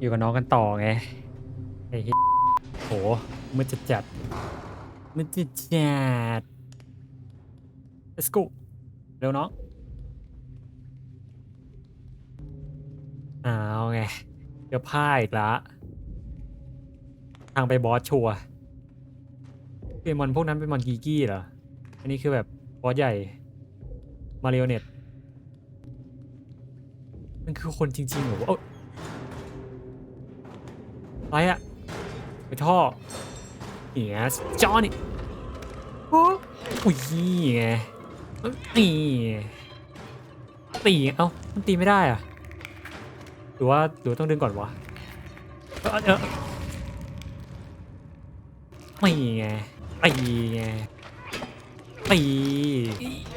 อยู่กับน้องกันต่อไงไอ้เหี้ยโหมันจะจัดมันจะจัด let's go เร็วน้องเอาไงเดี๋ยวพ่ายอีกละทางไปบอสชัวร์เป็นมอนพวกนั้นเป็นมอนกีกี้เหรอ อันนี้คือแบบบอสใหญ่ มาริโอเน็ตมันคือคนจริงๆเหรอเอ้ อะไรอะไปท่อเ yes จอนี่โอ้อุ้ยนี่ไงตีตีเอ้ามันตีไม่ได้อะหรือว่าหรือว่าต้องดึงก่อนวะเออเออไม่ไงตีไงตี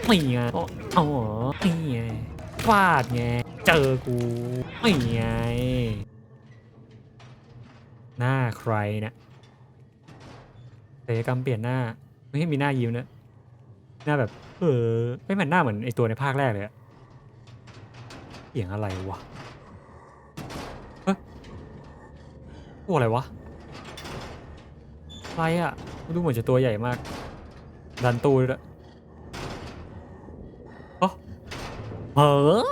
ไม่ไงอ๋ออ๋อนี่ไงฟาดไงเจอกูไม่ไง หน้าใครเนะี่ยศัลกรรมเปลี่ยนหน้าไม่ให้มีหน้ายิ้มนะหน้าแบบ เออไม่เหมือนหน้าเหมือนไอตัวในภาคแรกเลยอะเสียงอะไรวะเฮ้ยตัวอะไรวะอะไรอะดูเหมือนจะตัวใหญ่มาก ดันตู้ด้วยเอ้เฮ้อ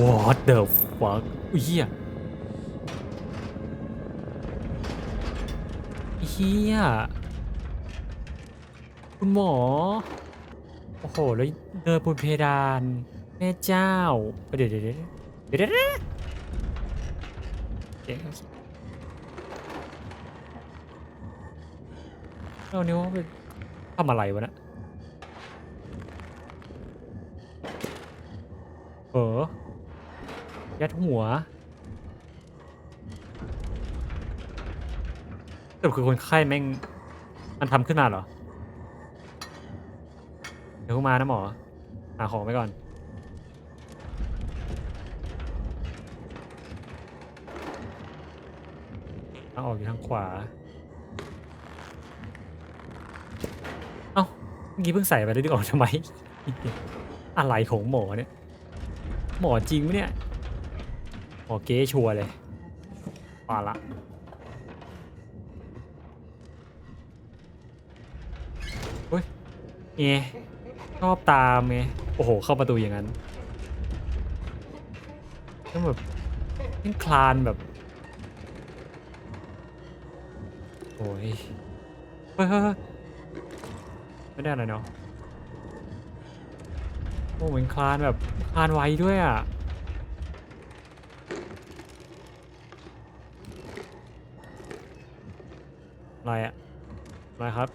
What the fuck อุ้ยเหี้ย ฮียคุณหมอ โอ้โห แล้วเดินบนเพดาน แม่เจ้า เดี๋ยวเดี๋ยวเดี๋ยวเดี๋ยวเดี๋ยวเดี๋ยวเดี๋ยวเราเนี่ยว่าไปทำอะไรวะเนะเออยัดหัว สรุปคือคนไข้แม่งมันทำขึ้นมาเหรอ เดี๋ยวกูมานะหมอ หาของไปก่อน ทางออกอยู่ทางขวา เอ้า เมื่อกี้เพิ่งใส่ไปแล้วดึงออกทำไม อะไรของหมอเนี่ย หมอจริงไหมเนี่ย หมอเก๊ชัวร์เลยมาละ เงชอบตามไงโอ้โห เข้าประตูอย่างนั้นแล้วแบบนี่คลานแบบ โอ้ยเฮ้ยเฮ้ยเฮ้ยไม่ได้อะไรเนาะโอ้เหมือนคลานแบบคลานไวด้วยอะอะไรอะอะไรครับ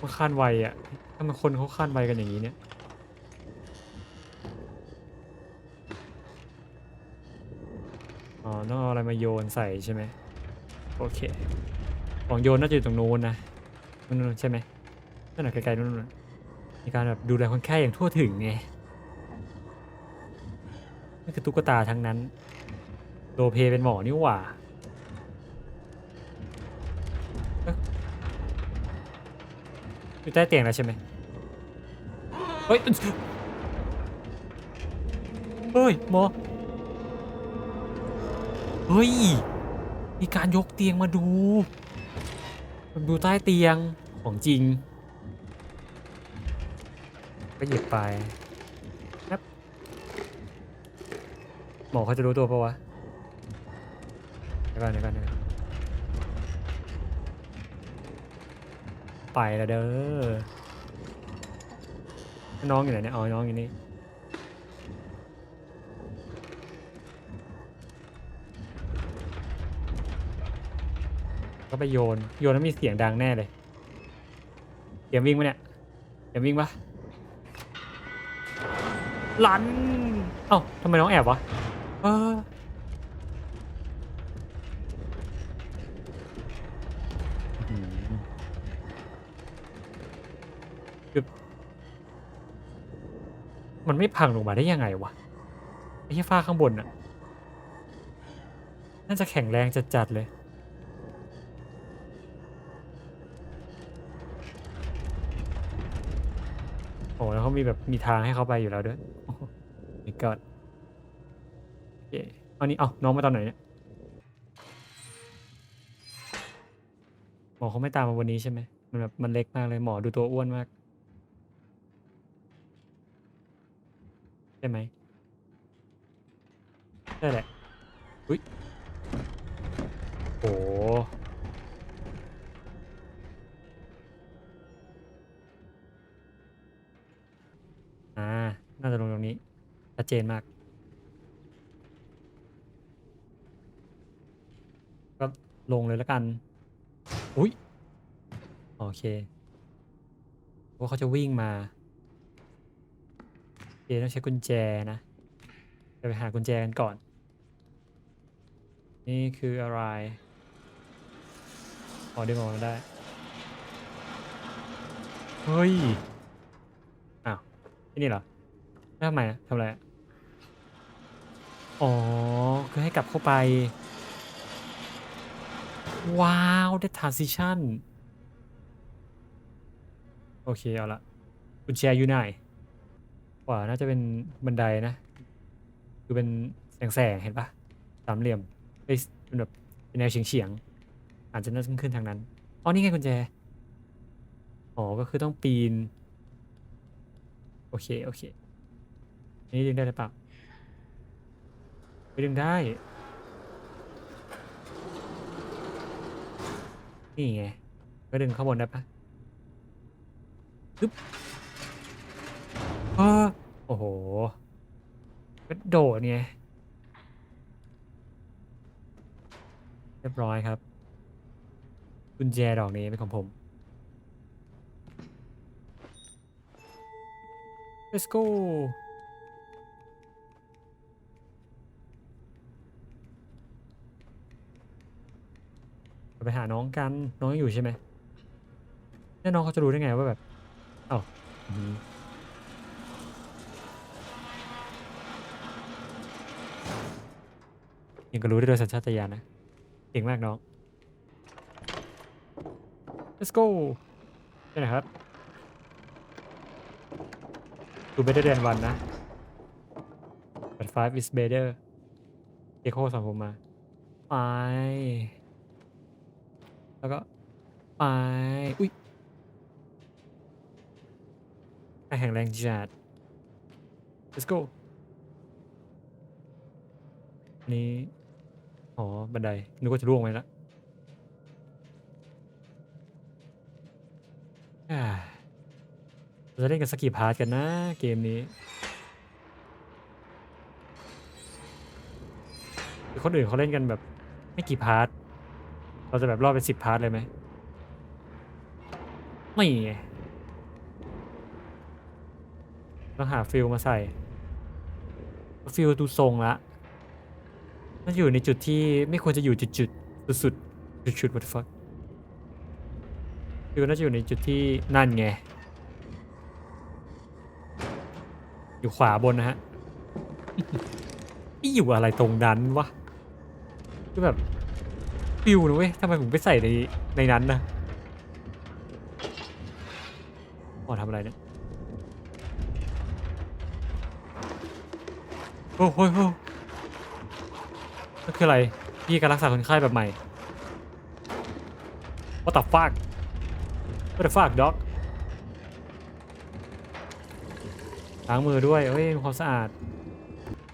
มันคานไวอะถ้ามันคนเขาคานไวกันอย่างนี้เนี่ยอ๋อต้องเอาอะไรมาโยนใส่ใช่ไหมโอเคของโยนน่าจะอยู่ตรงนู้นนะนู่นใช่ไหมนั่นน่ะไกลๆนู่นมีการแบบดูแลคนไข้อย่างทั่วถึงไงนี่คือตุ๊กตาทั้งนั้นโดเพเป็นหมอนี่หว่า อยู่ใต้เตียงแล้วใช่ไหมเฮ้ย เฮ้ยหมอเฮ้ย มีการยกเตียงมาดูมาดูใต้เตียงของจริง ก็หยิบไปครับหมอเขาจะรู้ตัวปะวะเดี๋ยวก่อนเดี๋ยวก่อนเดี๋ยวก่อน ไปแล้วเด้อ น้องอยู่ไหนเนี่ย อ๋อ น้องอยู่นี่ ก็ไปโยน โยนแล้วมีเสียงดังแน่เลยเสียงวิ่งปะเนี่ยเสียงวิ่งปะลัน เอ้าทำไมน้องแอบวะ เออ คือมันไม่พังลงมาได้ยังไงวะไอ้ที่ฟ้าข้างบนน่ะ น่าจะแข็งแรงจัดๆเลย โอ้แล้วเขามีแบบมีทางให้เขาไปอยู่แล้วด้วยอีก็โอเคเอานี้เอาน้องมาตอนไหนเนี่ยหมอเขาไม่ตามมาวันนี้ใช่ไหมมันแบบมันเล็กมากเลยหมอดูตัวอ้วนมาก ช่ไหมใช่แหละอุ้ยโอ้อ่า น่าจะลงตรงนี้ชัดเจนมาก ก็ลงเลยแล้วกัน อุ้ย โอเค ว่าเขาจะวิ่งมา เคต้องใช้กุญแจนะจะไปหากุญแจกันก่อน นี่คืออะไรพอดึงออกมาได้ เฮ้ย อ้าวที่นี่เหรอทำไมทำอะไรอะอ๋อ คือให้กลับเข้าไป ว้าว ได้ transition โอเค เอาละกุญแจอยู่ไหน ขวาน่าจะเป็นบันไดนะ คือเป็นแสงแสงๆเห็นปะสามเหลี่ยมเอ้ยเป็นแบบเป็นแนวเฉียงเฉียงๆอาจจะน่าจะขึ้นทางนั้นอ๋อนี่ไงกุญแจอ๋อก็คือต้องปีน โอเคโอเคนี่ดึงได้หรือเปล่าไม่ดึงได้ นี่ไงก็ดึงข้างบนได้ปะปึ๊บ โอ้โหก็โดดไงเรียบร้อยครับ กุญแจดอกนี้เป็นของผม let's go เราไปหาน้องกัน น้องยังอยู่ใช่ไหมแล้วน้องเขาจะรู้ได้ไงว่าแบบ เอ้า ยังก็รู้ได้โดยสัญชาตญาณนะ เก่งมากน้อง let's go ใช่ไหมครับดู better than one นะ but five is better เอโคสอนผมมา ไป แล้วก็ ไป อุ้ยไปแห่งแรงจัด let's go นนี้ อ๋อ บันได นึกว่าจะร่วงไปแล้วอ่าเราจะเล่นกันสกกี่พาร์ทกันนะ เกมนี้หรือคนอื่นเขาเล่นกันแบบไม่กี่พาร์ท เราจะแบบรอบเป็นสิบพาร์ทเลยไหม ไม่ไงต้องหาฟิลมาใส่ ฟิลดูทรงละ น่าอยู่ในจุดที่ไม่ควรจะอยู่จุดๆสุดๆจุดๆ what the fuck ฟิลน่าจะอยู่ในจุดที่นั่นไง อยู่ขวาบนนะฮะนี่อยู่อะไรตรงนั้นวะคือแบบฟิวนะเว้ยทำไมผมไปใส่ในในนั้นนะอ๋อทำอะไรเนี่ยโอ้โห โอ้โหนั่นคืออะไรพี่การรักษาคนไข้แบบใหม่ What the fuck What the fuck dog ล้างมือด้วยเอ้ยความสะอาด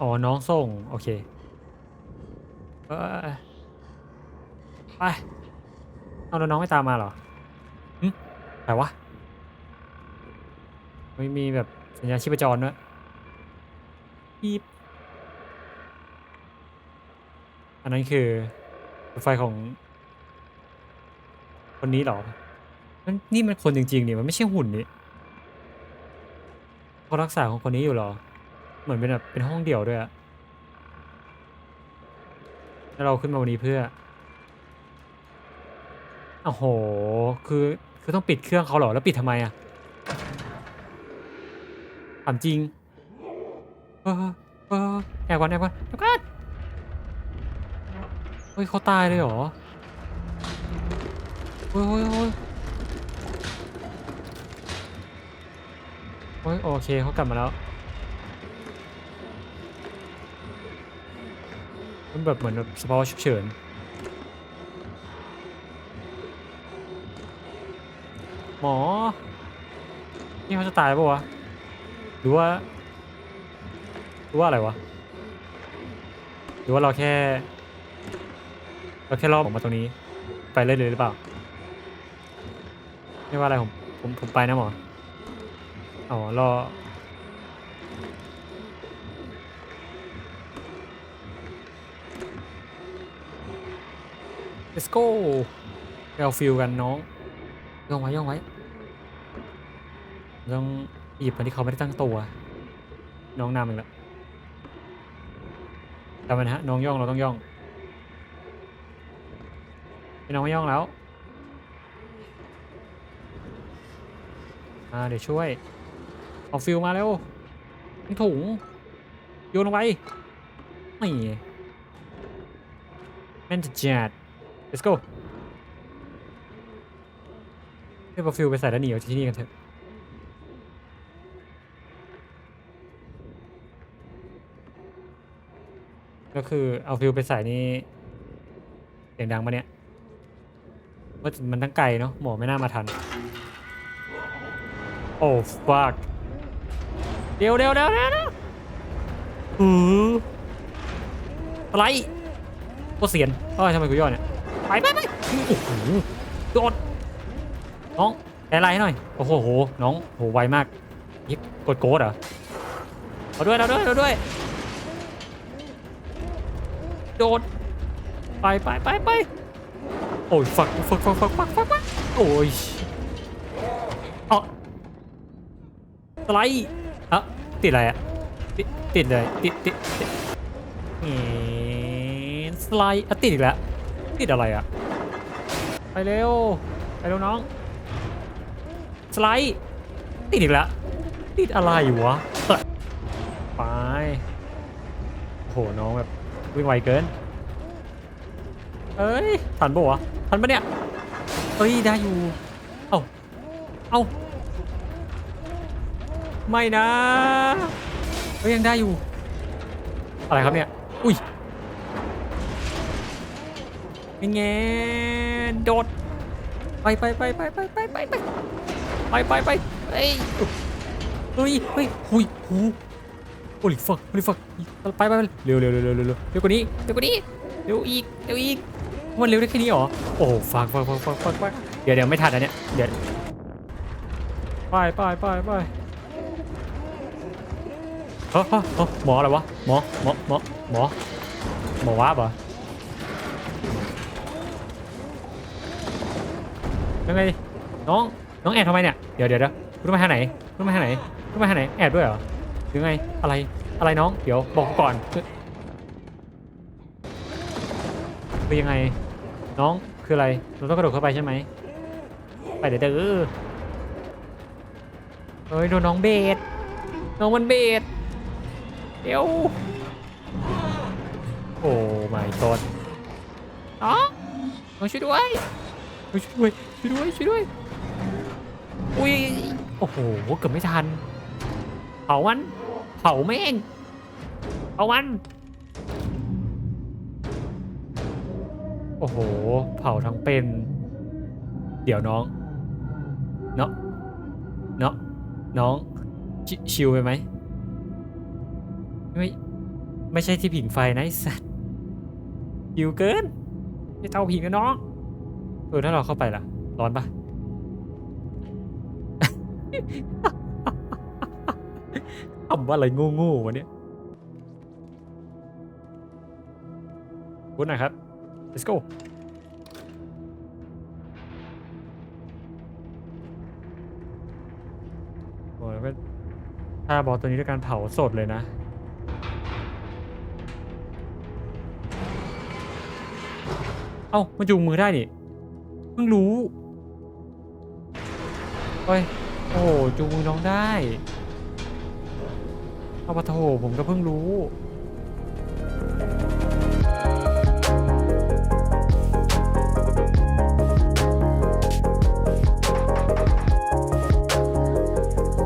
อ๋อ น้องส่ง โอเคไปเอาแล้วน้องไม่ตามมาเหรอหึแต่วะไม่มีแบบสัญญาณชีพจรด้วยปีบ อันนั้นคือรถไฟของ คนนี้เหรอมันนี่มันคนจริงๆนี่มันไม่ใช่หุ่นนี่เขารักษาของคนนี้อยู่เหรอ เหมือนเป็นแบบเป็นห้องเดี่ยวด้วยอะแล้วเราขึ้นมาวันนี้เพื่อโอ้โห คือ คือต้องปิดเครื่องเขาเหรอ แล้วปิดทำไมอะถามจริงเออเออแอบก่อนแอบก่อนแอบก่อน เฮ้ยเขาตายเลยเหรอเฮ้ยเฮ้ยเฮ้ยโอ้ยโอเคเขากลับมาแล้วมันแบบเหมือนแบบสปอร์ฉุกเฉินหมอ นี่เขาจะตายปะวะ หรือว่า หรือว่าอะไรวะ หรือว่าเราแค่ เราแค่รอบออกมาตรงนี้ ไปเลยเลยหรือเปล่า ไม่ว่าอะไรผมผมผมไปนะหมออ๋อรอ let's go ไปเอาฟิลกันน้องย่องไว้ย่องไว้ต้องหยิบมันที่เขาไม่ได้ตั้งตัว น้องนำอีกแล้วจำไว้นฮะ น้องย่องเราต้องย่อง ไอ้น้องไม่ย่องแล้วอ่าเดี๋ยวช่วยเอาฟิลมาแล้วทั้งถุงโยนลงไปนี่แมนจะจัด let's go เรียกเอาฟิลไปใส่แล้วหนีออกจากที่นี่กันเถอะก็คือเอาฟิลไปใส่นี่เสียงดังมาเนี่ย ว่ามันตั้งไกลเนาะหมอไม่น่ามาทัน โอ้ fuck เดี๋ยวเดี๋ยวเดี๋ยวเดี๋ยวเดี๋ยวหืออะไรโคตรเสียนเอ้ยทำไมกูย่อเนี่ย ไปไปไปโอ้โหโดดน้องแอร์ไลน์ให้หน่อย โอ้โหโหน้องโหไวมากยิบกดโกดเหรอเอาด้วยเอาด้วยเอาด้วย โดด ไปไปไปไป โอ้ยฝักฝักฝักฝักฝักฝักฝักโอ้ยเอ๋อสไลด์อะติดอะไรอะติดติดเลยติดติดติดเอ๊ะสไลด์อะติดอีกแล้วติดอะไรอะไปเร็วไปเร็วน้องสไลด์ติดอีกแล้วติดอะไรวะไปโอ้โหน้องแบบวิ่งไวเกิน เอ้ยทันปะวะทันปะเนี่ยเอ้ยได้อยู่ เอ้า เอ้า ไม่นะเอ้ยยังได้อยู่ อะไรครับเนี่ย อุ้ยเป็นไงโดด ไปไปไปไปไปไปไปไปไปไปไปเฮ้ยเฮ้ยเฮ้ยหุยหูโอ้ยฟักโอ้ยฟักไปไปไปเร็วเร็วเร็วเร็วเร็วเร็วเร็วกว่านี้เร็วกว่านี้เร็วอีกเร็วอีก มันเร็วได้แค่นี้เหรอ โอ้ฟักฟักฟักฟักฟักฟักเดี๋ยวเดี๋ยวไม่ทันอันเนี้ยเดี๋ยวไปไปไปไปเฮ้ยเฮ้ยเฮ้ยหมออะไรวะ หมอ หมอ หมอ หมอ หมอวาบเหรอยังไงน้อง น้องแอบทำไมเนี่ย เดี๋ยวเดี๋ยวเดี๋ยวรู้มาทางไหนรู้มาทางไหนรู้มาทางไหน แอบด้วยเหรอหรือไง อะไร อะไรน้อง เดี๋ยวบอกก่อนคือคือยังไง น้องคืออะไรเราต้องกระโดดเข้าไปใช่ไหมไปเดี๋ยวเด้อเฮ้ยโดนน้องเบสน้องมันเบสเดี๋ยวโอ้ my god น้อน้องช่วยด้วยน้องช่วยด้วยช่วยด้วยช่วยด้วยอุ้ยโอ้โหเกือบไม่ทันเผามันเผาแม่งเผามัน ห เผาทั้งเป็น เดี๋ยวน้อง เนาะเนาะน้องชชิวไปไหม ไม่ ไม่ใช่ที่ผิงไฟนะไอ้สัตว์ชิวเกิน ไม่เท่าผิงกันน้อง เออถ้าเราเข้าไปล่ะ ร้อนปะทำว่าอะไรโง่ๆวะเนี่ยพูดน่อยครับ let's go โอ้ยแล้วก็ถ้าบอสตัวนี้ด้วยการเผาสดเลยนะ เอ้ามันจูงมือได้นี่เพิ่งรู้เฮ้ยโอ้จูงมือน้องได้ เอาปะโถผมก็เพิ่งรู้